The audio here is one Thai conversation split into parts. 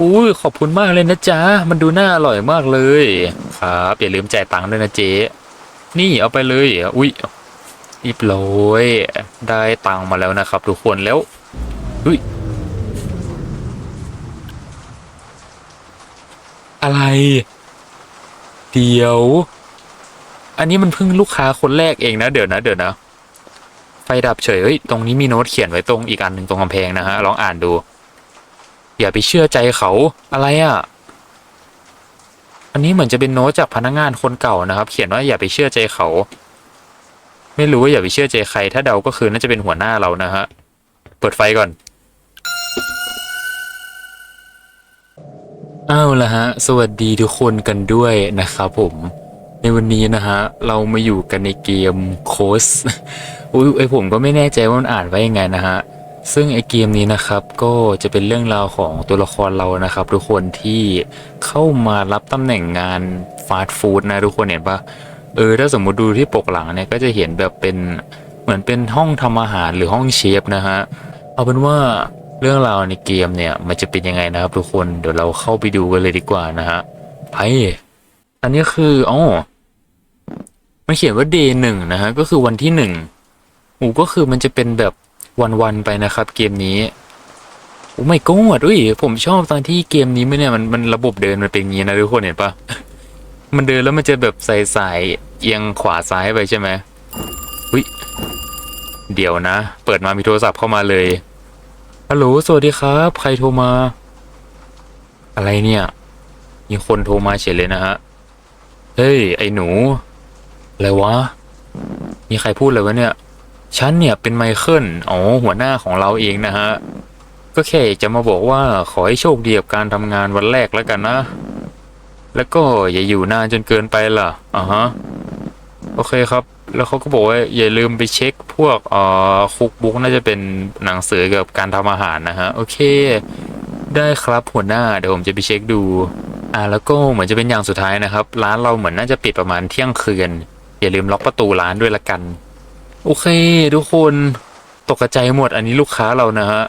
อุ้ยขอบคุณมากเลยนะจ๊ะ มันดูน่าอร่อยมากเลย ครับอย่าลืมจ่ายตังค์ด้วยนะเจ๊นี่เอาไปเลยอุ้ยรีบร้อยได้ตังค์มาแล้วนะครับ ทุกคนแล้วอุ้ยอะไร เดี๋ยว อันนี้มันเพิ่งลูกค้าคนแรกเองนะ เดี๋ยวนะเดี๋ยวนะไฟดับเฉยเฮ้ยตรงนี้มีโน้ตเขียนไว้ตรงอีกอันหนึ่งตรงกำแพงนะฮะลองอ่านดู อย่าไปเชื่อใจเขาอะไรอะ่ะ อันนี้เหมือนจะเป็นโน้ตจากพนักงานคนเก่านะครับ เขียนว่าอย่าไปเชื่อใจเขา ไม่รู้ว่าอย่าไปเชื่อใจใคร ถ้าเดาก็คือน่าจะเป็นหัวหน้าเรานะฮะ เปิดไฟก่อนเอาวละฮะ สวัสดีทุกคนกันด้วยนะครับผม ในวันนี้นะฮะ เรามาอยู่กันในเกมโคสอุ้ยไอผมก็ไม่แน่ใจว่ามันอ่านไว้ยังไงนะฮะ ซึ่งไอเกมนี้นะครับก็จะเป็นเรื่องราวของตัวละครเรานะครับ ทุกคนที่เข้ามารับตำแหน่งงานฟาสต์ฟู้ดนะทุกคนเห็นปะเออถ้าสมมุติดูที่ปกหลังเนี่ยก็จะเห็นแบบเป็นเหมือนเป็นห้องทำอาหารหรือห้องเชฟนะฮะเอาเป็นว่าเรื่องราวในเกมเนี่ยมันจะเป็นยังไงนะครับ ทุกคนเดี๋ยวเราเข้าไปดูกันเลยดีกว่านะฮะไปอันนี้คืออ๋อมันเขียนว่า day หนึ่งนะฮะก็คือวันที่หนึ่งอ้ก็คือมันจะเป็นแบบ วันๆไปนะครับ เกมนี้โอ้ไม่ก็ดอุ้ยผมชอบตอนที่เกมนี้ไม่เนี่ยมันมันระบบเดินมันเป็นอย่างนี้นะทุกคนเห็นปะมันเดินแล้วมันจะแบบใส่สายเอียงขวาซ้ายไปใช่ไหมอุ้ยเดี๋ยวนะ เปิดมามีโทรศัพท์เข้ามาเลยฮัลโหลสวัสดีครับ ใครโทรมา อะไรเนี่ย มีคนโทรมาเฉยเลยนะฮะเฮ้ยไอ้หนูอะไรวะมีใครพูดเลยวะเนี่ย ฉันเนี่ยเป็นไมเคิลอ๋อหัวหน้าของเราเองนะฮะ ก็แค่จะมาบอกว่าขอให้โชคดีกับการทำงานวันแรกแล้วกันนะ แล้วก็อย่าอยู่นานจนเกินไปล่ะอ่าฮะ โอเคครับ แล้วเขาก็บอกว่าอย่าลืมไปเช็คพวกเอ่อคุกบุ๊กน่าจะเป็นหนังสือเกี่ยวกับการทำอาหารนะฮะ โอเค ได้ครับหัวหน้าเดี๋ยวผมจะไปเช็คดู อ่าแล้วก็เหมือนจะเป็นอย่างสุดท้ายนะครับ ร้านเราเหมือนน่าจะปิดประมาณเที่ยงคืนอย่าลืมล็อกประตูร้านด้วยละกัน โอเค ทุกคนตกใจหมดอันนี้ลูกค้าเรานะฮะ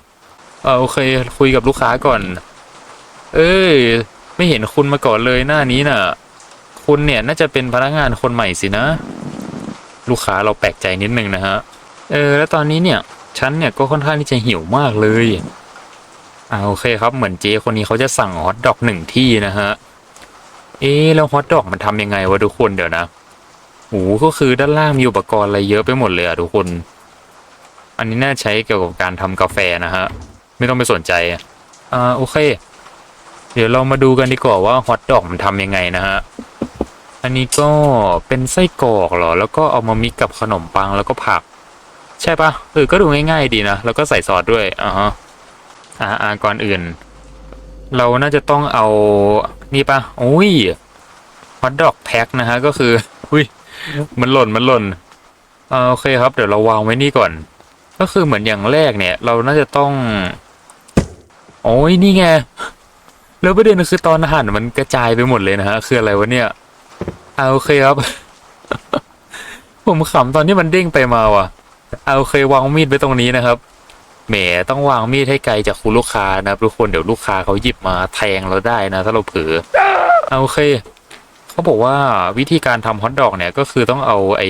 เออโอเคคุยกับลูกค้าก่อน เอ้ย ไม่เห็นคุณมาก่อนเลยหน้านี้น่ะ คุณเนี่ยน่าจะเป็นพนักงานคนใหม่สินะ ลูกค้าเราแปลกใจนิดนึงนะฮะ เออ แล้วตอนนี้เนี่ยฉันเนี่ยก็ค่อนข้างที่จะหิวมากเลยอ่าโอเคครับเหมือนเจคนนี้เขาจะสั่งฮอทดอกหนึ่งที่นะฮะ เอ๊แล้วฮอทดอกมันทำยังไงวะทุกคนเดี๋ยวนะ โอ้ก็คือด้านล่างมีอุปกรณ์อะไรเยอะไปหมดเลยอะทุกคน อันนี้น่าใช้เกี่ยวกับการทำกาแฟนะฮะ ไม่ต้องไปสนใจ อ่าโอเค เดี๋ยวเรามาดูกันดีกว่าว่าฮอทดอกมันทำยังไงนะฮะ อันนี้ก็เป็นไส้กรอกเหรอ แล้วก็เอามามิกกับขนมปังแล้วก็ผัก ใช่ปะเออก็ดูง่ายๆดีนะ แล้วก็ใส่ซอสด้วย อ่าฮะอ่าอ่าก่อนอื่น เราน่าจะต้องเอานี่ปะโอ้ยฮอทดอกแพ็คนะฮะ ก็คือ อุ้ย มันหล่นมันหล่นอ่าโอเคครับ เดี๋ยวเราวางไว้นี่ก่อน ก็คือเหมือนอย่างแรกเนี่ย เราน่าจะต้อง โอ้ยนี่ไงแล้วประเด็นคือตอนอาหารมันกระจายไปหมดเลยนะฮะคืออะไรวะเนี่ยอ่าโอเคครับ ผมขำตอนที่มันเด้งไปมาว่ะอ่าโอเควางมีดไว้ตรงนี้นะครับแหมต้องวางมีดให้ไกลจากคุณลูกค้านะครับทุกคนเดี๋ยวลูกค้าเขาหยิบมาแทงเราได้นะ ถ้าเราเผลออ่าโอเค เขาบอกว่าวิธีการทำฮอทดอกเนี่ยก็คือต้องเอาไอ้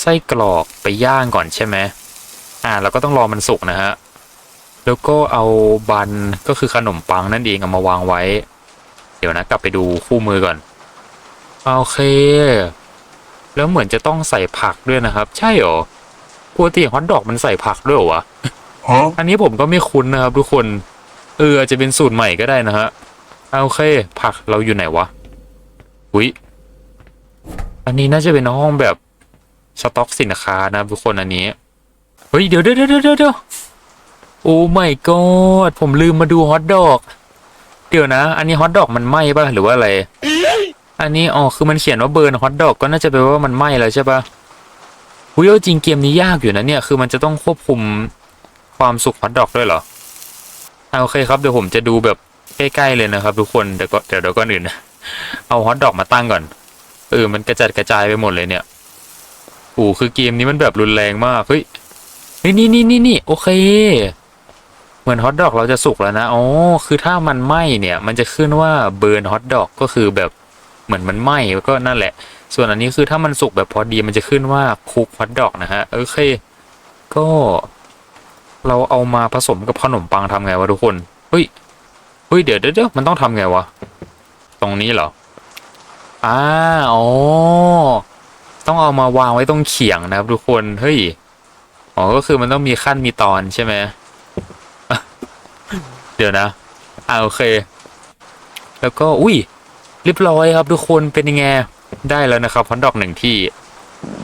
ไส้กรอกไปย่างก่อนใช่ไหมอ่าแล้วก็ต้องรอมันสุกนะฮะแล้วก็เอาบันก็คือขนมปังนั่นเองเอามาวางไว้ เดี๋ยวนะกลับไปดูคู่มือก่อนโอเค แล้วเหมือนจะต้องใส่ผักด้วยนะครับ ใช่เหรอปกติฮอทดอกมันใส่ผักด้วยเหรอวะ Huh? อันนี้ผมก็ไม่คุ้นนะครับทุกคน เอออาจจะเป็นสูตรใหม่ก็ได้นะฮะเอาโอเค ผักเราอยู่ไหนวะ อุ้ยอันนี้น่าจะเป็นห้องแบบสต็อกสินค้านะทุกคนอันนี้ เฮ้ย เดี๋ยวเดี๋ยวเดี๋ยวเดี๋ยวโอ้ไม่กอดผมลืมมาดูฮอทดอก เดี๋ยวนะ อันนี้ฮอทดอกมันไหม้ป่ะหรือว่าอะไร อันนี้อ๋อคือมันเขียนว่าเบิร์นฮอทดอกก็น่าจะแปลว่ามันไหม้แล้วใช่ป่ะอุ้ยเอาจริงเกมนี้ยากอยู่นะเนี่ย คือมันจะต้องควบคุมความสุกฮอทดอกด้วยเหรออ่าโอเคครับ เดี๋ยวผมจะดูแบบใกล้ ๆ เลยนะครับ ทุกคนเดี๋ยวก็เดี๋ยวเดี๋ยวก่อนอื่นนะ เอาฮอทดอกมาตั้งก่อน เออ มันกระจัดกระจายไปหมดเลยเนี่ยโอ้คือเกมนี้มันแบบรุนแรงมาก เฮ้ย นี่นี่นี่นี่โอเค เหมือนฮอทดอกเราจะสุกแล้วนะ อ๋อ คือถ้ามันไหม้เนี่ย มันจะขึ้นว่าเบิร์นฮอทดอกก็คือแบบเหมือนมันไหม้ก็นั่นแหละ ส่วนอันนี้คือถ้ามันสุกแบบพอดีมันจะขึ้นว่าคุกฮอทดอกนะฮะ โอเค ก็ เราเอามาผสมกับขนมปังทำไงวะทุกคน เฮ้ย เฮ้ย เดี๋ยวเดี๋ยวเดี๋ยวมันต้องทำไงวะ ตรงนี้เหรออ่าอ๋อ ต้องเอามาวางไว้ตรงเขียงนะครับทุกคน เฮ้ย อ๋อ ก็คือมันต้องมีขั้นมีตอนใช่ไหม เดี๋ยวนะ อ่าโอเค แล้วก็ อุ้ยเรียบร้อยครับทุกคน เป็นยังไง ได้แล้วนะครับฮอตดอกหนึ่งที่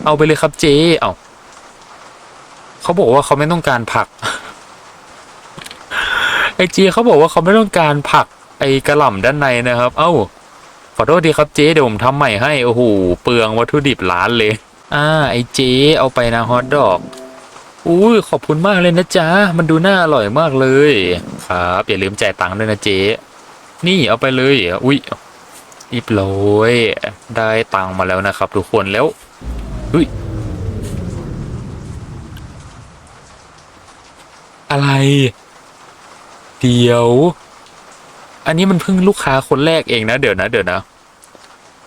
เอาไปเลยครับเจ๊เอาเขาบอกว่าเขาไม่ต้องการผัก ไอเจเขาบอกว่าเขาไม่ต้องการผัก ไอกระหล่ำด้านในนะครับ เอ้า ขอโทษดีครับเจ๊เดี๋ยวผมทำใหม่ให้ โอ้โห เปลืองวัตถุดิบล้านเลย อ่า ไอเจ๊เอาไปนะฮอตดอกอุ้ยขอบคุณมากเลยนะจ๊ะ มันดูน่าอร่อยมากเลย ครับ อย่าลืมจ่ายตังค์ด้วยนะเจ๊นี่เอาไปเลย อุ้ยรีบร้อยได้ตังค์มาแล้วนะครับ ทุกคนแล้วอุ้ยอะไร เดี๋ยว อันนี้มันเพิ่งลูกค้าคนแรกเองนะ เดี๋ยวนะเดี๋ยวนะ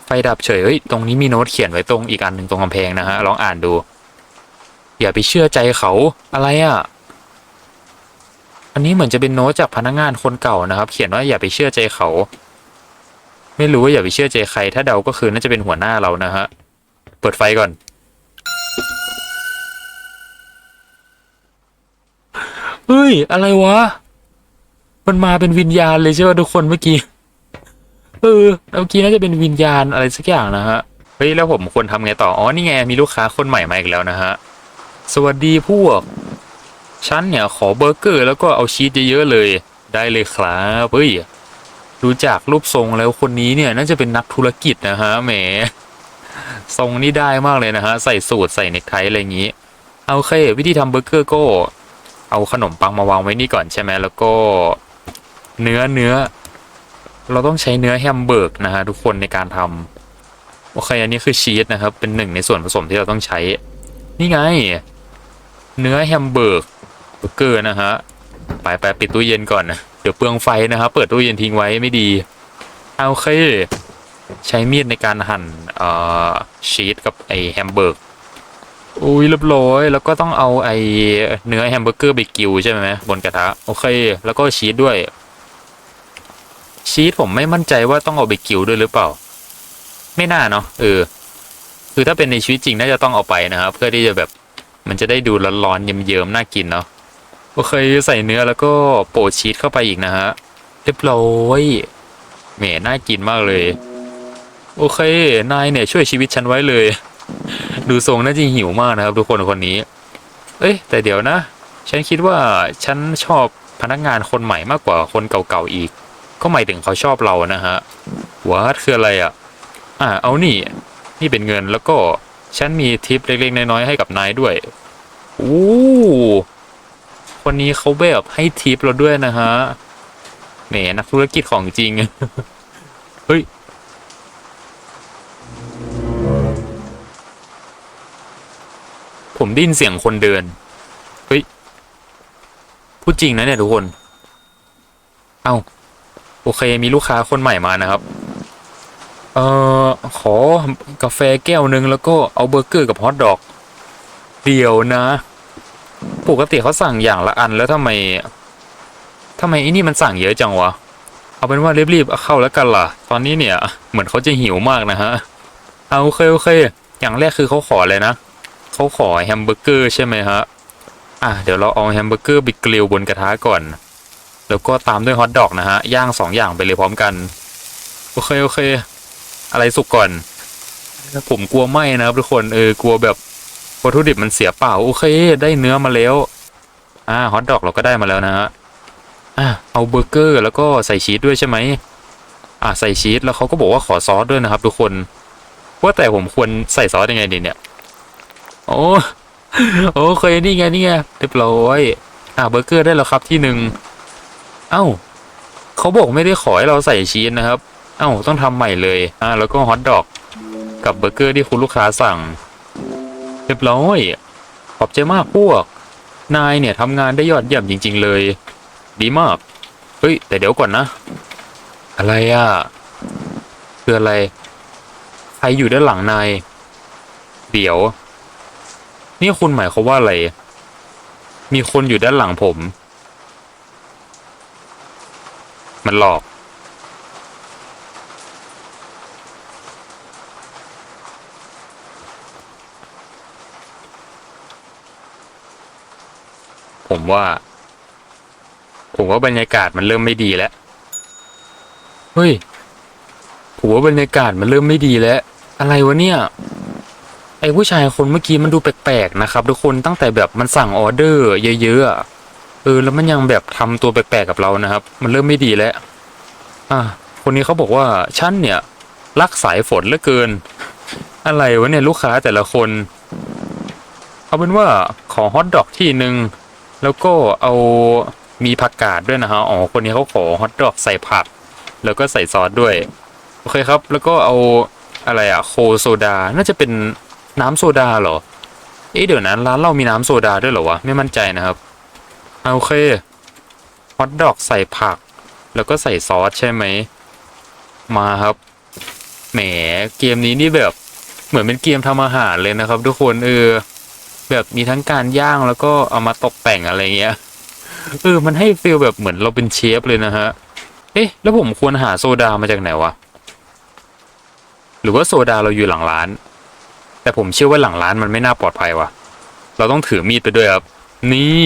ไฟดับเฉยเฮ้ยตรงนี้มีโน้ตเขียนไว้ตรงอีกอันหนึ่งตรงกำแพงนะฮะลองอ่านดู อย่าไปเชื่อใจเขาอะไรอะ่ะ อันนี้เหมือนจะเป็นโน้ตจากพนักงานคนเก่านะครับ เขียนว่าอย่าไปเชื่อใจเขา ไม่รู้ว่าอย่าไปเชื่อใจใคร ถ้าเดาก็คือน่าจะเป็นหัวหน้าเรานะฮะเปิดไฟก่อนเฮ้ย อะไรวะ มันมาเป็นวิญญาณเลยใช่ไหมทุกคนเมื่อกี้เออเมื่อกี้น่าจะเป็นวิญญาณอะไรสักอย่างนะฮะเฮ้ยแล้วผมควรทำไงต่ออ๋อนี่ไงมีลูกค้าคนใหม่มาอีกแล้วนะฮะสวัสดีพวกฉันเนี่ยขอเบอร์เกอร์แล้วก็เอาชีสเยอะๆเลยได้เลยครับเฮ้ยดูจากรูปทรงแล้วคนนี้เนี่ยน่าจะเป็นนักธุรกิจนะฮะแหมทรงนี่ได้มากเลยนะฮะใส่สูทใส่เนคไทอะไรอย่างนี้เอาโอเควิธีทำเบอร์เกอร์ก็เอาขนมปังมาวางไว้นี่ก่อนใช่ไหมแล้วก็ เนื้อเนื้อ เราต้องใช้เนื้อแฮมเบอร์กนะฮะทุกคนในการทำโอเคอันนี้คือชีสนะครับ เป็นหนึ่งในส่วนผสมที่เราต้องใช้ นี่ไง เนื้อแฮมเบอร์กเบอร์เกอร์นะฮะไปไปปิดตู้เย็นก่อนนะเดี๋ยวเปลืองไฟนะครับเปิดตู้เย็นทิ้งไว้ไม่ดีเอาโอเค ใช้มีดในการหั่นเอ่อชีสกับไอแฮมเบอร์กอุ้ยเรียบร้อย แล้วก็ต้องเอาไอเนื้อแฮมเบอร์เกอร์ไปกิวใช่ไหมบนกระทะ โอเค แล้วก็ชีสด้วย ชีสผมไม่มั่นใจว่าต้องเอาไปกิวด้วยหรือเปล่า ไม่น่าเนาะเออ คือถ้าเป็นในชีวิตจริงน่าจะต้องเอาไปนะครับเพื่อที่จะแบบมันจะได้ดูร้อนๆเยิ้มๆน่ากินเนาะโอเคใส่เนื้อแล้วก็โปะชีสเข้าไปอีกนะฮะเรียบร้อยแหมน่ากินมากเลย โอเค นายเนี่ยช่วยชีวิตฉันไว้เลย ดูทรงน่าจะหิวมากนะครับ ทุกคนคนนี้ เอ้ย แต่เดี๋ยวนะ ฉันคิดว่าฉันชอบพนักงานคนใหม่มากกว่าคนเก่าๆอีก ก็หมายถึงเขาชอบเรานะฮะวัดคืออะไรอะ อ่า เอานี่ นี่เป็นเงินแล้วก็ฉันมีทิปเล็กๆน้อยๆให้กับนายด้วยอู้คนนี้เขาแบบให้ทิปเราด้วยนะฮะแหมนักธุรกิจของจริง เฮ้ย ผมได้ยินเสียงคนเดิน เฮ้ย พูดจริงนะเนี่ยทุกคน เอ้า อเคมีลูกค้าคนใหม่มานะครับ เอ่อขอกาแฟแก้วหนึ่งแล้วก็เอาเบอร์เกอร์กับฮอทดอก เดียวนะ ปกติเขาสั่งอย่างละอันแล้วทำไมทำไมไอ้นี่มันสั่งเยอะจังวะ เอาเป็นว่ารีบๆเอาเข้าแล้วกันล่ะ ตอนนี้เนี่ย เหมือนเขาจะหิวมากนะฮะ เอาโอเคโอเค อย่างแรกคือเขาขอเลยนะ เขาขอแฮมเบอร์เกอร์ใช่ไหมฮะ อะเดี๋ยวเราเอาแฮมเบอร์เกอร์ไปกริลบนกระทะก่อน แล้วก็ตามด้วยฮอทดอกนะฮะ ย่างสองอย่างไปเลยพร้อมกัน โอเค โอเค อะไรสุกก่อน ผมกลัวไหมนะครับทุกคนเออกลัวแบบวัตถุดิบมันเสียเปล่า โอเค ได้เนื้อมาแล้ว อ่าฮอทดอกเราก็ได้มาแล้วนะฮะอะเอาเบอร์เกอร์แล้วก็ใส่ชีสด้วยใช่ไหมอะใส่ชีสแล้วเขาก็บอกว่าขอซอสด้วยนะครับ ทุกคนว่าแต่ผมควรใส่ซอสยังไงดีเนี่ย โอ้โอเคนี่ไงนี่ไงเรียบร้อยอะเบอร์เกอร์ได้แล้วครับที่หนึ่ง เอ้าเขาบอกไม่ได้ขอให้เราใส่ชีสนะครับ เอ้าต้องทำใหม่เลย อ่า แล้วก็ฮอทดอก กับเบอร์เกอร์ที่คุณลูกค้าสั่ง เรียบร้อย ขอบใจมากพวก นายเนี่ยทำงานได้ยอดเยี่ยมจริง ๆ เลย ดีมาก เฮ้ย แต่เดี๋ยวก่อนนะ อะไรอะ่ะคืออะไร ใครอยู่ด้านหลังนาย เดี๋ยว นี่คุณหมายควาว่าอะไร มีคนอยู่ด้านหลังผม มันหลอก ผมว่า ผมว่าบรรยากาศมันเริ่มไม่ดีแล้ว เฮ้ย ผมว่าบรรยากาศมันเริ่มไม่ดีแล้ว อะไรวะเนี่ย ไอ้ผู้ชายคนเมื่อกี้มันดูแปลกๆนะครับ ทุกคนตั้งแต่แบบมันสั่งออเดอร์ เยอะๆอะ เออแล้วมันยังแบบทำตัวแปลกๆกับเรานะครับ มันเริ่มไม่ดีแล้ว อะคนนี้เขาบอกว่าฉันเนี่ย รักสายฝนเหลือเกิน อะไรวะเนี่ยลูกค้าแต่ละคน เอาเป็นว่าขอฮอทดอกที่หนึ่งแล้วก็เอามีผักกาดด้วยนะฮะอ๋อคนนี้เขาขอฮอทดอกใส่ผัก แล้วก็ใส่ซอสด้วย โอเคครับ แล้วก็เอาอะไรอะโคโซดา น่าจะเป็นน้ำโซดาเหรอ เอ๊ะเดี๋ยวนะร้านเรามีน้ำโซดาด้วยเหรอวะ ไม่มั่นใจนะครับ เอะโอเคฮอทดอกใส่ผัก แล้วก็ใส่ซอสใช่ไหม มาครับ แหมเกมนี้นี่แบบ เหมือนเป็นเกมทำอาหารเลยนะครับ ทุกคนเออ แบบมีทั้งการย่างแล้วก็เอามาตกแต่งอะไรเงี้ย เออ มันให้ฟีลแบบเหมือนเราเป็นเชฟเลยนะฮะ เอ๊ะ แล้วผมควรหาโซดามาจากไหนวะ หรือว่าโซดาเราอยู่หลังร้าน แต่ผมเชื่อว่าหลังร้านมันไม่น่าปลอดภัยวะเราต้องถือมีดไปด้วยครับ นี่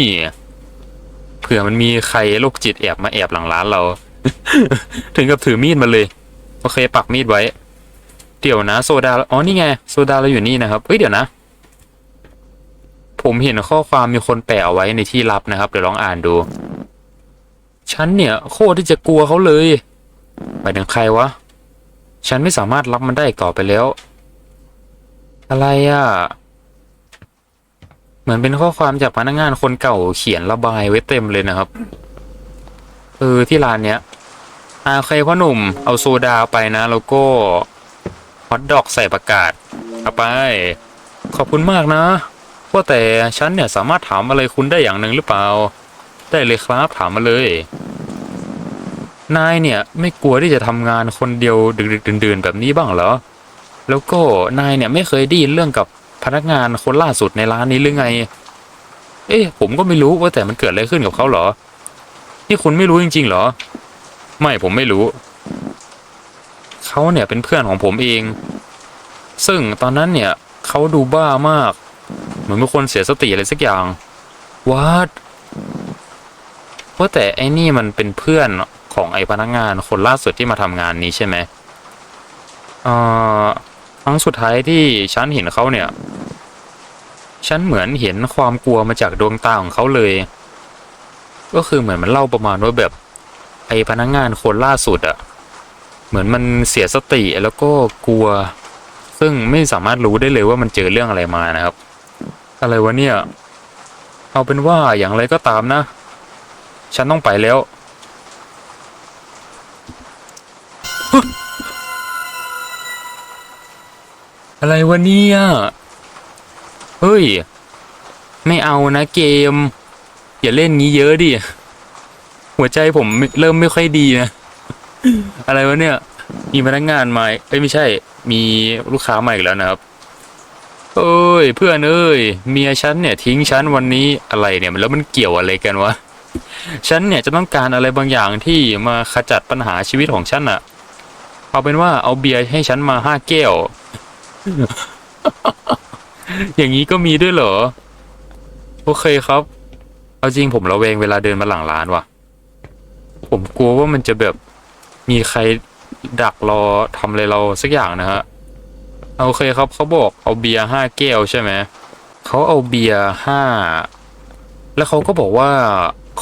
เผื่อมันมีใครโรคจิตแอบมาแอบหลังร้านเรา ถึงกับถือมีดมาเลย โอเค ปักมีดไว้ เดี๋ยวนะ โซดา อ๋อ นี่ไง โซดาเราอยู่นี่นะครับเอ้ย เดี๋ยวนะ ผมเห็นข้อความมีคนแปะเอาไว้ในที่ลับนะครับ เดี๋ยวลองอ่านดู ฉันเนี่ย โคตรที่จะกลัวเขาเลยหมายถึงใครวะ ฉันไม่สามารถรับมันได้ต่อไปแล้ว อะไรอะ่ะ เหมือนเป็นข้อความจากพนักงานคนเก่าเขียนระบายไว้เต็มเลยนะครับเออที่ร้านเนี้ยอาใครพ่อหนุ่มเอาโซดาไปนะ แล้วก็ฮอทดอกใส่ประกาศเอาไป ขอบคุณมากนะว่าแต่ฉันเนี่ยสามารถถามอะไรคุณได้อย่างหนึ่งหรือเปล่า ได้เลยครับถามมาเลย นายเนี่ยไม่กลัวที่จะทำงานคนเดียวดึกๆดื่นๆแบบนี้บ้างเหรอ แล้วก็นายเนี่ยไม่เคยได้ยินเรื่องกับ พนักงานคนล่าสุดในร้านนี้หรือไง เอ๊ะผมก็ไม่รู้ว่าแต่มันเกิดอะไรขึ้นกับเขาเหรอ นี่คุณไม่รู้จริง ๆ เหรอ ไม่ผมไม่รู้ เขาเนี่ยเป็นเพื่อนของผมเอง ซึ่งตอนนั้นเนี่ยเขาดูบ้ามาก เหมือนเป็นคนเสียสติอะไรสักอย่างวัดว่าแต่ไอ้นี่มันเป็นเพื่อนของไอ้พนักงานคนล่าสุดที่มาทำงานนี้ใช่ไหมอ่อ ครั้งสุดท้ายที่ฉันเห็นเขาเนี่ย ฉันเหมือนเห็นความกลัวมาจากดวงตาของเขาเลย ก็คือเหมือนมันเล่าประมาณว่าแบบ ไอพนักงานคนล่าสุดอะเหมือนมันเสียสติแล้วก็กลัว ซึ่งไม่สามารถรู้ได้เลยว่ามันเจอเรื่องอะไรมานะครับ อะไรวะเนี่ย เอาเป็นว่าอย่างไรก็ตามนะ ฉันต้องไปแล้ว อะไรวะเนี่ย เฮ้ย ไม่เอานะเกม อย่าเล่นงี้เยอะดิ หัวใจผมเริ่มไม่ค่อยดีนะ อะไรวะเนี่ย มีพนักงานมาเอ้ยไม่ใช่ มีลูกค้ามาอีกแล้วนะครับ เอ้ย เพื่อนเอ้ย เมียฉันเนี่ย ทิ้งฉันวันนี้อะไรเนี่ยแล้วมันเกี่ยวอะไรกันวะ ฉันเนี่ยจะต้องการอะไรบางอย่างที่มาขจัดปัญหาชีวิตของฉันอะเอาเป็นว่าเอาเบียร์ให้ฉันมาห้าแก้ว อย่างนี้ก็มีด้วยเหรอ โอเคครับ เอาจริงผมระแวงเวลาเดินมาหลังร้านว่ะ ผมกลัวว่ามันจะแบบมีใครดักรอทำอะไรเราสักอย่างนะฮะโอเคครับเขาบอกเอาเบียร์ห้าแก้วใช่ไหมเขาเอาเบียร์ห้าแล้วเขาก็บอกว่า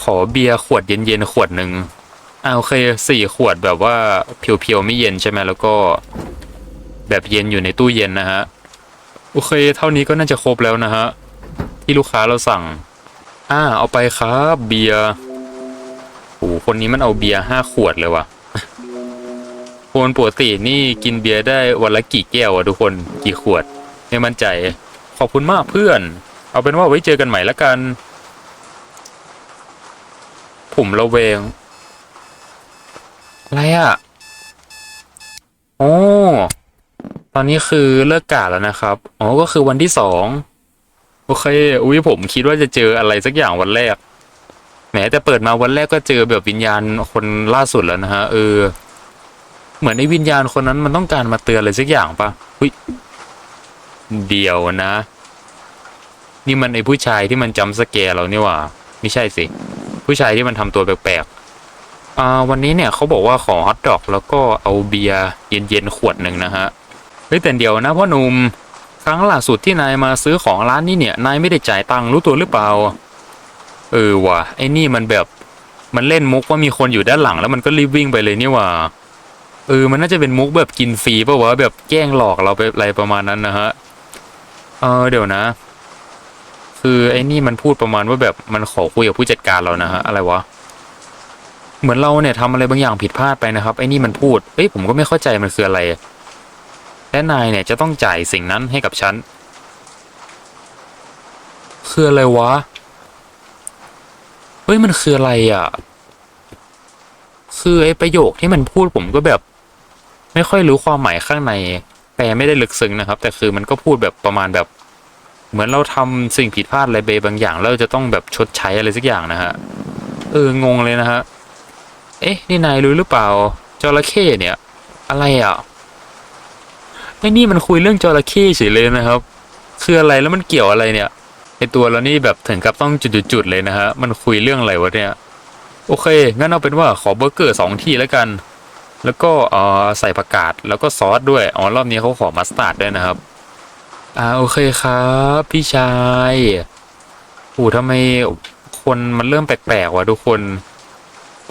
ขอเบียร์ขวดเย็นๆขวดหนึ่งอ่าโอเคสี่ขวดแบบว่าเพียวๆไม่เย็นใช่ไหมแล้วก็ แบบเย็นอยู่ในตู้เย็นนะฮะ โอเค เท่านี้ก็น่าจะครบแล้วนะฮะ ที่ลูกค้าเราสั่ง อ่า เอาไปครับเบียร์โอ้โหคนนี้มันเอาเบียร์ห้าขวดเลยวะคนปกตินี่กินเบียร์ได้วันละกี่แก้วอะทุกคนกี่ขวดไม่มั่นใจ ขอบคุณมากเพื่อน เอาเป็นว่าไว้เจอกันใหม่ละกัน ผมระแวงอะไรอะโอ้ ตอนนี้คือเลิกกะแล้วนะครับ อ๋อ ก็คือวันที่สอง โอเค อุ้ยผมคิดว่าจะเจออะไรสักอย่างวันแรก แหมแต่เปิดมาวันแรกก็เจอแบบวิญญาณคนล่าสุดแล้วนะฮะ เออ เหมือนในวิญญาณคนนั้นมันต้องการมาเตือนอะไรสักอย่างปะอุ้ย เดียวนะ นี่มันไอผู้ชายที่มันจำสแกร์เรานี่หว่า ไม่ใช่สิ ผู้ชายที่มันทำตัวแปลกๆ อ่า วันนี้เนี่ยเขาบอกว่าขอฮอทดอกแล้วก็เอาเบียร์เย็นๆขวดหนึ่งนะฮะ เฮ้ยแต่เดี๋ยวนะพ่อหนุ่มครั้งล่าสุดที่นายมาซื้อของร้านนี้เนี่ยนายไม่ได้จ่ายตังค์รู้ตัวหรือเปล่า เออว่ะไอ้นี่มันแบบมันเล่นมุกว่ามีคนอยู่ด้านหลังแล้วมันก็รีบวิ่งไปเลยนี่ว่าเออมันน่าจะเป็นมุกแบบกินฟรีป่าวะแบบแกล้งหลอกเราไปอะไรประมาณนั้นนะฮะเออเดี๋ยวนะ คือไอ้นี่มันพูดประมาณว่าแบบมันขอคุยกับผู้จัดการเรานะฮะอะไรวะเหมือนเราเนี่ยทำอะไรบางอย่างผิดพลาดไปนะครับไอ้นี่มันพูดเอ้ยผมก็ไม่เข้าใจมันคืออะไร และนายเนี่ยจะต้องจ่ายสิ่งนั้นให้กับฉัน คืออะไรวะ เฮ้ยมันคืออะไรอะ คือไอ้ประโยคที่มันพูดผมก็แบบ ไม่ค่อยรู้ความหมายข้างในแปลไม่ได้ลึกซึ้งนะครับ แต่คือมันก็พูดแบบประมาณแบบ เหมือนเราทำสิ่งผิดพลาดอะไรไปบางอย่างแล้วเราจะต้องแบบชดใช้อะไรสักอย่างนะฮะ เอองงเลยนะฮะ เอ๊ะนี่นายรู้หรือเปล่าจระเข้เนี่ย อะไรอะ ไอ้นี่มันคุยเรื่องจระเข้เฉยเลยนะครับ คืออะไรแล้วมันเกี่ยวอะไรเนี่ยไอตัวเรานี่แบบถึงกับต้องจุดๆเลยนะฮะมันคุยเรื่องอะไรวะเนี่ยโอเคงั้นเอาเป็นว่าขอเบอร์เกอร์สองที่แล้วกัน แล้วก็เอ่อใส่ผักกาดแล้วก็ซอสด้วยอ๋อรอบนี้เขาขอมัสตาร์ดด้วยนะครับอ่าโอเคครับ พี่ชายโอ้ทำไมคนมันเริ่มแปลกๆวะทุกคน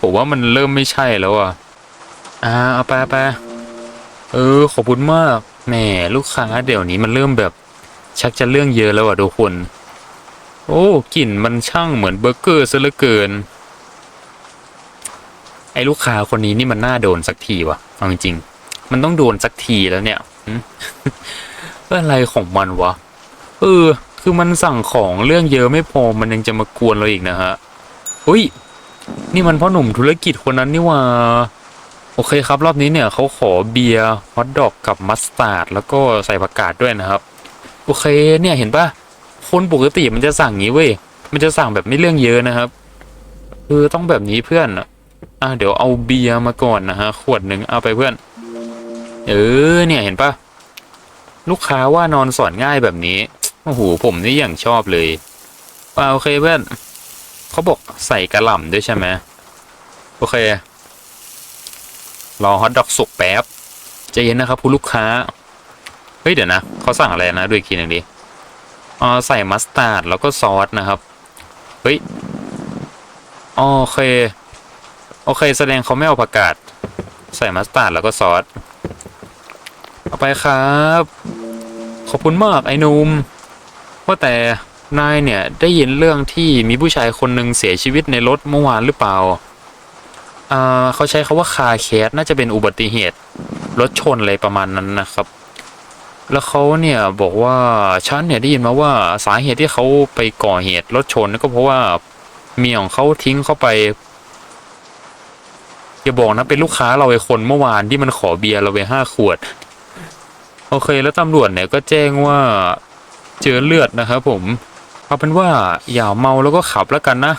ผมว่ามันเริ่มไม่ใช่แล้วอะอ่าเอาไปเอาไปเออขอบคุณมาก แหมลูกค้าเดี๋ยวนี้มันเริ่มแบบ ชักจะเรื่องเยอะแล้วอะทุกคน โอ้กลิ่นมันช่างเหมือนเบอร์เกอร์ซะเหลือเกิน ไอ้ลูกค้าคนนี้นี่มันน่าโดนสักทีวะเอาจริงๆมันต้องโดนสักทีแล้วเนี่ยอะไรของมันวะ เออ คือมันสั่งของเรื่องเยอะไม่พอมันยังจะมากวนเราอีกนะฮะอุ้ย นี่มันพ่อหนุ่มธุรกิจคนนั้นนี่ว่า โอเคครับ รอบนี้เนี่ยเขาขอเบียร์ฮอทดอกกับมัสตาร์ดแล้วก็ใส่ผักกาดด้วยนะครับ โอเคเนี่ยเห็นปะคนปกติมันจะสั่งงี้เว้ยมันจะสั่งแบบไม่เรื่องเยอะนะครับคือต้องแบบนี้เพื่อนอะเดี๋ยวเอาเบียร์มาก่อนนะฮะขวดหนึ่งเอาไปเพื่อน เออเนี่ยเห็นปะลูกค้าว่านอนสอนง่ายแบบนี้โอ้โหผมนี่อย่างชอบเลยอ่าโอเคเพื่อนเขาบอกใส่กระหล่ำด้วยใช่ไหมโอเค รอฮอทดอกสุกแป๊บใจเย็นนะครับคุณลูกค้า เฮ้ยเดี๋ยวนะเขาสั่งอะไรนะดูอีกทีหนึ่งดิอ๋อใส่มัสตาร์ดแล้วก็ซอสนะครับ เฮ้ยโอเค โอเค แสดงเขาไม่เอาผักกาดใส่มัสตาร์ดแล้วก็ซอส เอาไปครับ ขอบคุณมากไอ้หนุ่มว่าแต่นายเนี่ยได้ยินเรื่องที่มีผู้ชายคนหนึ่งเสียชีวิตในรถเมื่อวานหรือเปล่า อ่าเขาใช้คาว่าคาแคสน่าจะเป็นอุบัติเหตุรถชนอะไรประมาณนั้นนะครับ แล้วเขาเนี่ยบอกว่าฉันเนี่ยได้ยินมาว่าสาเหตุที่เขาไปก่อเหตุรถชนก็เพราะว่าเมียของเขาทิ้งเข้าไปอย่าบอกนะเป็นลูกค้าเราไอ้คนเมื่อวานที่มันขอเบียร์เราไปห้าขวด โอเค แล้วตำรวจเนี่ยก็แจ้งว่าเจอเลือดนะครับผมเอาเป็นว่าอย่าเมาแล้วก็ขับแล้วกันนะ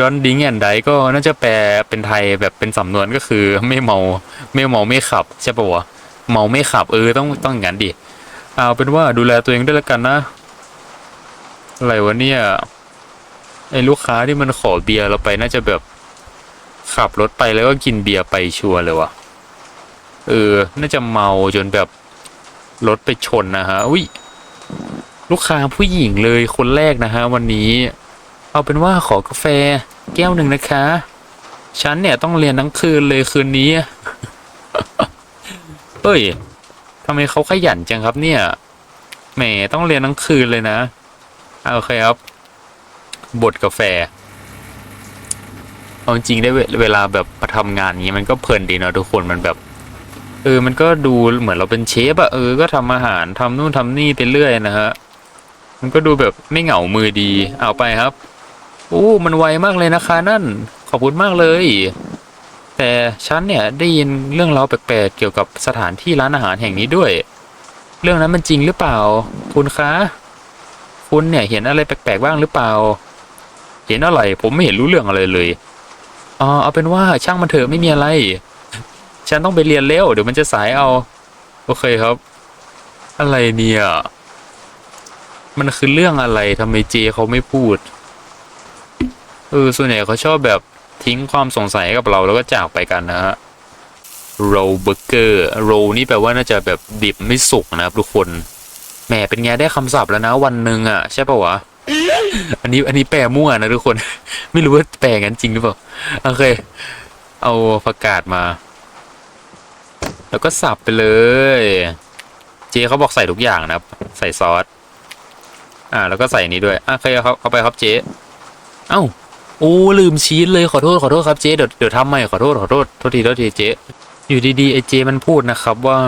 ดอนดิงแอนไดก็น่าจะแปลเป็นไทยแบบเป็นสำนวนก็คือไม่เมาไม่เมาไม่ขับ ใช่ปะวะเมาไม่ขับเออต้องต้องอย่างนั้นดิเอาเป็นว่าดูแลตัวเองด้วยแล้วกันนะอะไรวะเนี่ยไอ้ลูกค้าที่มันขอเบียร์เราไปน่าจะแบบขับรถไปแล้วก็กินเบียร์ไปชัวร์เลยวะเออ น่าจะเมาจนแบบรถไปชนนะฮะอุ้ยลูกค้าผู้หญิงเลยคนแรกนะฮะวันนี้ เอาเป็นว่าขอกาแฟแก้วหนึ่งนะคะ ฉันเนี่ยต้องเรียนทั้งคืนเลยคืนนี้เฮ้ยทำไมเขาขยันจังครับเนี่ยแหมต้องเรียนทั้งคืนเลยนะอะโอเคครับบดกาแฟเอาจริงได้เวลาแบบมาทำงานนี้มันก็เพลินดีเนอะทุกคนมันแบบเออ มันก็ดูเหมือนเราเป็นเชฟอะเออ ก็ทำอาหารทำนู่นทำนี่ไปเรื่อยนะฮะ มันก็ดูแบบไม่เหงามือดี เอาไปครับ โอ้มันไวมากเลยนะคะนั่น ขอบคุณมากเลย แต่ฉันเนี่ยได้ยินเรื่องราวแปลกๆเกี่ยวกับสถานที่ร้านอาหารแห่งนี้ด้วย เรื่องนั้นมันจริงหรือเปล่า คุณคะ คุณเนี่ยเห็นอะไรแปลกๆบ้างหรือเปล่า เห็นอะไรผมไม่เห็นรู้เรื่องอะไรเลยอ๋อเอาเป็นว่าช่างมันเถอะไม่มีอะไร ฉันต้องไปเรียนแล้วเดี๋ยวมันจะสายเอา โอเคครับ อะไรเนี่ย มันคือเรื่องอะไรทำไมเจเขาไม่พูด เออส่วนใหญ่เขาชอบแบบทิ้งความสงสัยกับเราแล้วก็จากไปกันนะฮะโรเบอร์เกอร์โรนี่แปลว่าน่าจะแบบดิบไม่สุกนะครับทุกคนแหมเป็นไงได้คำศัพท์แล้วนะวันหนึ่งอะใช่ปะวะอันนี้อันนี้แปลมั่วนะทุกคน ไม่รู้ว่าแปลงั้นจริงหรือเปล่าโอเค เอาประกาศมา แล้วก็สับไปเลย เจเขาบอกใส่ทุกอย่างนะครับ ใส่ซอสอ่า แล้วก็ใส่นี้ด้วยอะโอเคครับเข้าไปครับเจเอ้า โอ้ลืมชีสเลยขอโทษขอโทษครับเจ๊เดี๋ยวเดี๋ยวทำใหม่ขอโทษขอโทษโทษทีโทษทีเจ๊อยู่ดีๆไอ้เจมันพูดนะครับว่า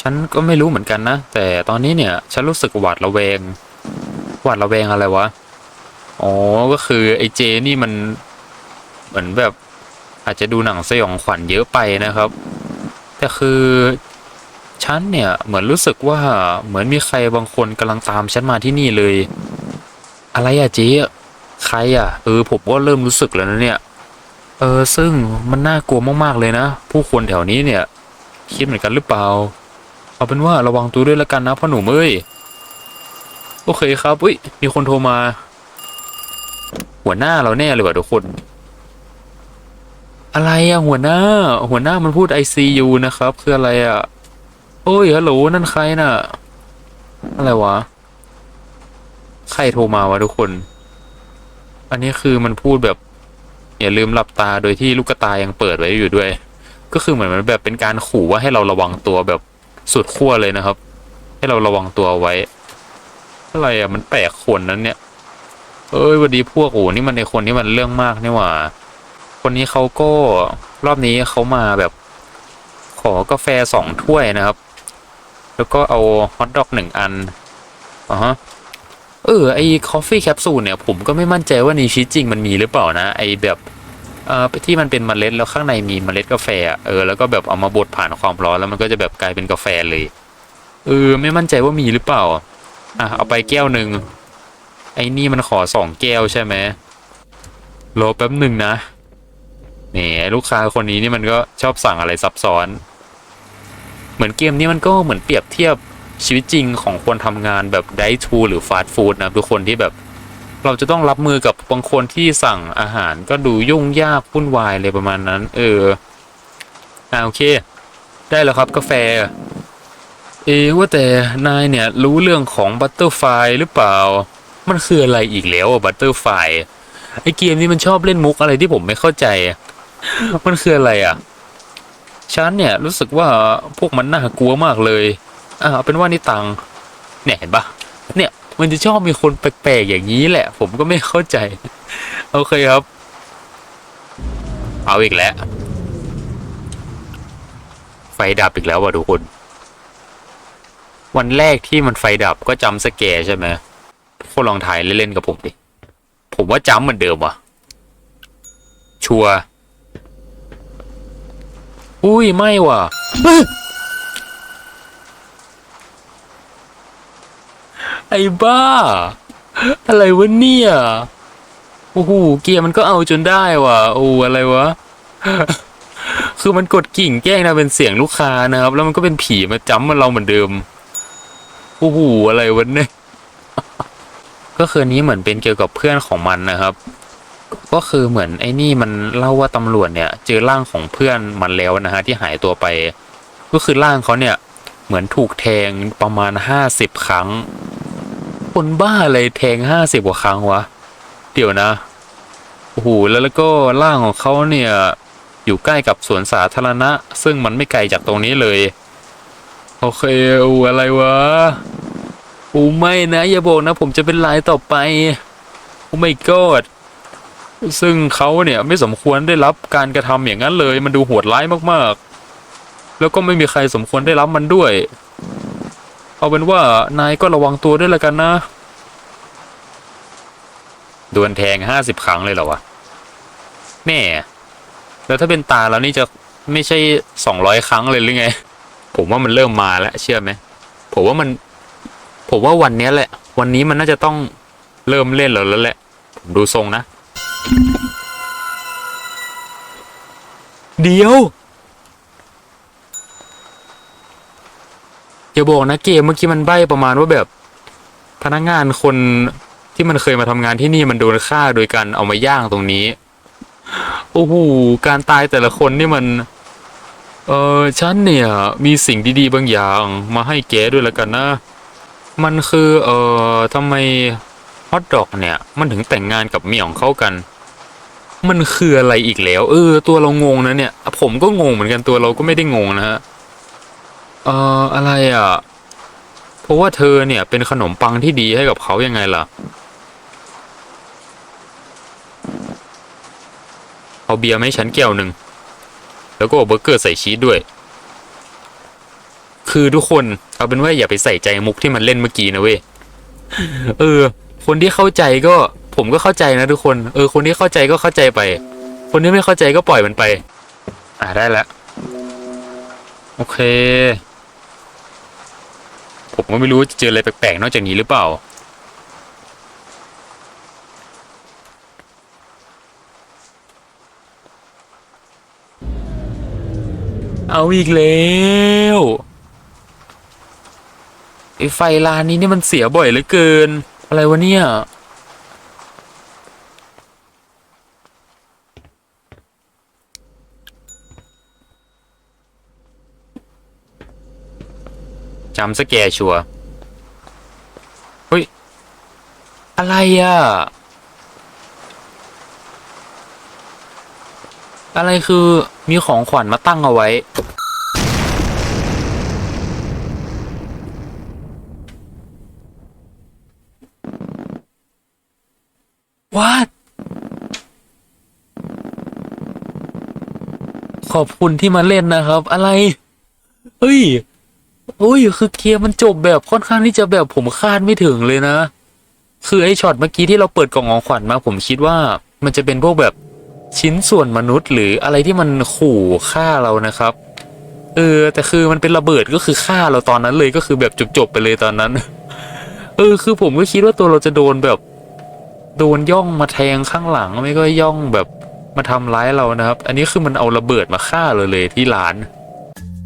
ฉันก็ไม่รู้เหมือนกันนะ แต่ตอนนี้เนี่ย ฉันรู้สึกหวาดระแวง หวาดระแวงอะไรวะ อ๋อก็คือไอ้เจนี่มัน เหมือนแบบ อาจจะดูหนังสยองขวัญเยอะไปนะครับ แต่คือฉันเนี่ยเหมือนรู้สึกว่าเหมือนมีใครบางคนกำลังตามฉันมาที่นี่เลย อะไรอะเจ๊ ใครอะ เออ ผมก็เริ่มรู้สึกแล้วนะเนี่ย เออ ซึ่งมันน่ากลัวมากๆเลยนะ ผู้คนแถวนี้เนี่ย คิดเหมือนกันหรือเปล่า เอาเป็นว่าระวังตัวด้วยแล้วกันนะพ่อหนุ่มเอ้ย โอเคครับอุ้ย มีคนโทรมา หัวหน้าเราแน่เลยว่ะทุกคน อะไรอะหัวหน้า หัวหน้ามันพูด ICU นะครับ คืออะไรอะโอ้ยฮัลโหลนั่นใครน่ะ อะไรวะ ใครโทรมาวะทุกคน อันนี้คือมันพูดแบบ อย่าลืมหลับตาโดยที่ลูกตายังเปิดไว้อยู่ด้วย ก็คือเหมือนมันแบบเป็นการขู่ว่าให้เราระวังตัวแบบสุดขั้วเลยนะครับ ให้เราระวังตัวไว้ อะไรอะมันแปลกคนนั้นเนี่ย เอ้ยวันดีพวกโอ้นี่มันในคนที่มันเรื่องมากนี่หว่า คนนี้เขาก็รอบนี้เขามาแบบ ขอกาแฟสองถ้วยนะครับ แล้วก็เอาฮอทดอกหนึ่งอันอ่าฮะ เออไอคอฟฟี่แคปซูลเนี่ยผมก็ไม่มั่นใจว่าในชีวิตจริงมันมีหรือเปล่านะ ไอแบบเอ่อที่มันเป็นเมล็ดแล้วข้างในมีเมล็ดกาแฟเออแล้วก็แบบเอามาบดผ่านความร้อนแล้วมันก็จะแบบกลายเป็นกาแฟเลยเออไม่มั่นใจว่ามีหรือเปล่าอะเอาไปแก้วหนึ่งไอ้นี่มันขอสองแก้วใช่ไหมรอแป๊บหนึ่งนะแหมลูกค้าคนนี้นี่มันก็ชอบสั่งอะไรซับซ้อน เหมือนเกมนี้มันก็เหมือนเปรียบเทียบ ชีวิตจริงของคนทำงานแบบไดทูหรือฟาสต์ฟู้ดนะทุกคนที่แบบ เราจะต้องรับมือกับบางคนที่สั่งอาหารก็ดูยุ่งยากวุ่นวายเลยประมาณนั้น เอออ่าโอเค ได้แล้วครับกาแฟ เอว่าแต่นายเนี่ยรู้เรื่องของบัตเตอร์ไฟหรือเปล่า มันคืออะไรอีกแล้วอะบัตเตอร์ไฟไอเกมนี้มันชอบเล่นมุกอะไรที่ผมไม่เข้าใจ มันคืออะไรอะฉันเนี่ยรู้สึกว่าพวกมันน่ากลัวมากเลย อ่าเอาเป็นว่านี่ตังเนี่ยเห็นปะเนี่ย มันจะชอบมีคนแปลกๆอย่างนี้แหละ ผมก็ไม่เข้าใจ โอเคครับ เอาอีกแล้ว ไฟดับอีกแล้วว่ะทุกคน วันแรกที่มันไฟดับก็จำสแกใช่ไหมพวกลองถ่ายเล่นๆกับผมดิ ผมว่าจำเหมือนเดิมว่ะ ชัวอุ้ยไม่ว่ะ ไอ้บ้า อะไรวะเนี่ย โอ้โห เกียร์มันก็เอาจนได้ว่ะ โอ้อะไรวะ คือมันกดกิ่งแกล้งนะเป็นเสียงลูกค้านะครับ แล้วมันก็เป็นผีมาจ้ำมันเราเหมือนเดิม โอ้โห อะไรวะเนี่ย ก็คืนนี้เหมือนเป็นเกี่ยวกับเพื่อนของมันนะครับ ก็คือเหมือนไอ้นี่มันเล่าว่าตำรวจเนี่ย เจอร่างของเพื่อนมันแล้วนะฮะที่หายตัวไป ก็คือร่างเขาเนี่ยเหมือนถูกแทงประมาณห้าสิบครั้ง คนบ้าเลยแทงห้าสิบกว่าครั้งวะ เดี๋ยวนะ โอ้โห แล้วแล้วก็ร่างของเขาเนี่ย อยู่ใกล้กับสวนสาธารณะ ซึ่งมันไม่ไกลจากตรงนี้เลย โอเคอูอะไรวะอูไม่นะ อย่าบอกนะ ผมจะเป็นลายต่อไปโอ้ไม่กอดซึ่งเขาเนี่ยไม่สมควรได้รับการกระทำอย่างนั้นเลย มันดูโหดร้ายมากๆ แล้วก็ไม่มีใครสมควรได้รับมันด้วย เอาเป็นว่านายก็ระวังตัวด้วยละกันนะโดนแทงห้าสิบครั้งเลยเหรอวะแน่แล้วถ้าเป็นตาแล้วนี่จะไม่ใช่สองร้อยครั้งเลยหรือไง ผมว่ามันเริ่มมาแล้วเชื่อไหมผมว่ามัน ผมว่าวันเนี้ยแหละ วันนี้มันน่าจะต้องเริ่มเล่นแล้วแล้วแหละผมดูทรงนะ เดี๋ยว อย่าบอกนะเกมเมื่อกี้มันใบ้ประมาณว่าแบบพนักงานคนที่มันเคยมาทำงานที่นี่มันโดนฆ่าโดยการเอามาย่างตรงนี้ โอ้โห การตายแต่ละคนนี่มัน เออฉันเนี่ย มีสิ่งดีๆบางอย่าง มาให้แกด้วยล้วกันนะ มันคือ เออทำไมฮอตดอกเนี่ย มันถึงแต่งงานกับเมี่ยงเขากัน มันคืออะไรอีกแล้ว เออ ตัวเรางงนะเนี่ย ผมก็งงเหมือนกันตัวเราก็ไม่ได้งงนะฮะ เอ่ออะไรอะ เพราะว่าเธอเนี่ยเป็นขนมปังที่ดีให้กับเขายังไงล่ะ เอาเบียร์มาให้ฉันแก้วหนึ่ง แล้วก็เอาเบอร์เกอร์ใส่ชีสด้วย คือทุกคนเอาเป็นว่าอย่าไปใส่ใจมุกที่มันเล่นเมื่อกี้นะเว้ย เออ คนที่เข้าใจก็ผมก็เข้าใจนะทุกคน เออ คนที่เข้าใจก็เข้าใจไป คนที่ไม่เข้าใจก็ปล่อยมันไป อ่าได้แล้ว โอเค ผมก็ไม่รู้จะเจออะไรแปลกๆนอกจากนี้หรือเปล่า เอาอีกแล้วไอไฟลานนี้นี่มันเสียบ่อยเหลือเกิน อะไรวะเนี่ย จำสแกชัวเฮ้ย อะไรอะ อะไรคือมีของขวัญมาตั้งเอาไว้ What ขอบคุณที่มาเล่นนะครับ อะไร เฮ้ย อ้ยคือเกมมันจบแบบค่อนข้างที่จะแบบผมคาดไม่ถึงเลยนะ คือไอ้ช็อตเมื่อกี้ที่เราเปิดกล่องของขวัญมาผมคิดว่ามันจะเป็นพวกแบบชิ้นส่วนมนุษย์หรืออะไรที่มันขู่ฆ่าเรานะครับ เออ แต่คือมันเป็นระเบิดก็คือฆ่าเราตอนนั้นเลยก็คือแบบจบๆไปเลยตอนนั้น เออ คือผมก็คิดว่าตัวเราจะโดนแบบ โดนย่องมาแทงข้างหลังไม่ก็ย่องแบบมาทำร้ายเรานะครับ อันนี้คือมันเอาระเบิดมาฆ่าเราเลยที่ร้าน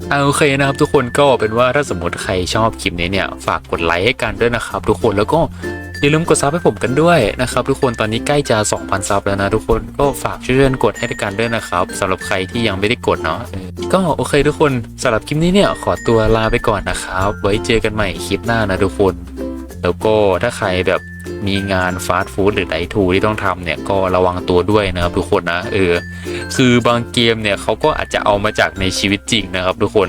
อ่าโอเคนะครับทุกคนก็เป็นว่าถ้าสมมติใครชอบคลิปนี้เนี่ยฝากกดไลค์ให้กันด้วยนะครับทุกคนแล้วก็อย่าลืมกดซับให้ผมกันด้วยนะครับทุกคนตอนนี้ใกล้จะ 2,000 ซับแล้วนะทุกคนก็ฝากช่วยๆกดให้กันด้วยนะครับสำหรับใครที่ยังไม่ได้กดเนาะก็โอเคทุกคนสำหรับคลิปนี้เนี่ยขอตัวลาไปก่อนนะครับไว้เจอกันใหม่คลิปหน้านะทุกคน แล้วก็ถ้าใครแบบ มีงานฟาสต์ฟู้ดหรือไอทูที่ต้องทำเนี่ยก็ระวังตัวด้วยนะครับทุกคนนะเออคือบางเกมเนี่ยเขาก็อาจจะเอามาจากในชีวิตจริงนะครับ ทุกคน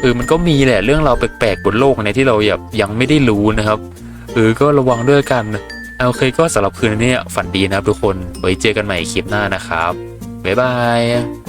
เออมันก็มีแหละเรื่องราวแปลกๆบนโลกในที่เราแบบยังไม่ได้รู้นะครับเออก็ระวังด้วยกันเอาโอเคก็สำหรับคืนนี้ฝันดีนะครับทุกคนไว้เจอกันใหม่คลิปหน้านะครับบ๊ายบาย